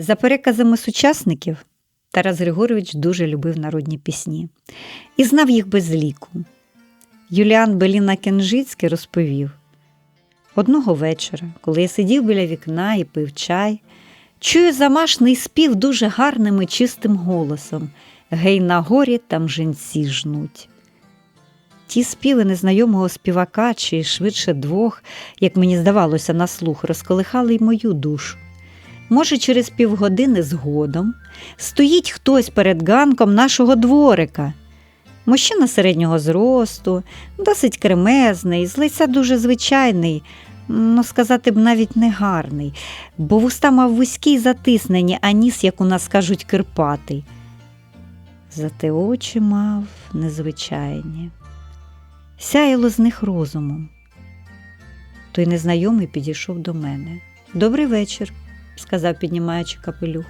За переказами сучасників, Тарас Григорович дуже любив народні пісні і знав їх без ліку. Юліан Беліна Кенжицький розповів: одного вечора, коли я сидів біля вікна і пив чай, чую замашний спів дуже гарним і чистим голосом Гей на горі там женці жнуть. Ті співи незнайомого співака, чи швидше двох, як мені здавалося, на слух, розколихали й мою душу. Може, через півгодини згодом стоїть хтось перед ганком нашого дворика. Мужчина середнього зросту, досить кремезний, з лиця дуже звичайний, ну сказати б навіть не гарний, бо вуста мав вузькі й затиснені, а ніс, як у нас кажуть, кирпатий. Зате очі мав незвичайні. Сяяло з них розумом. Той незнайомий підійшов до мене. Добрий вечір, сказав, піднімаючи капелюх.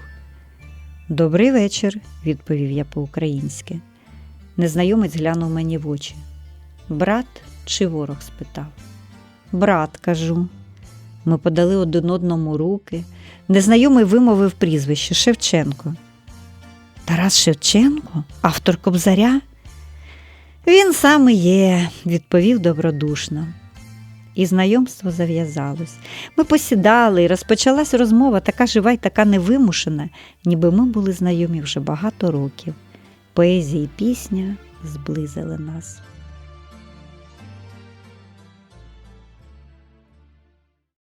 Добрий вечір, відповів я по-українськи. Незнайомець глянув мені в очі. Брат чи ворог? спитав. Брат, кажу. Ми подали один одному руки. Незнайомий вимовив прізвище Шевченко. Тарас Шевченко, автор Кобзаря? Він саме є, відповів добродушно. І знайомство зав'язалось. Ми посідали, і розпочалась розмова така жива й така невимушена, ніби ми були знайомі вже багато років. Поезія і пісня зблизили нас.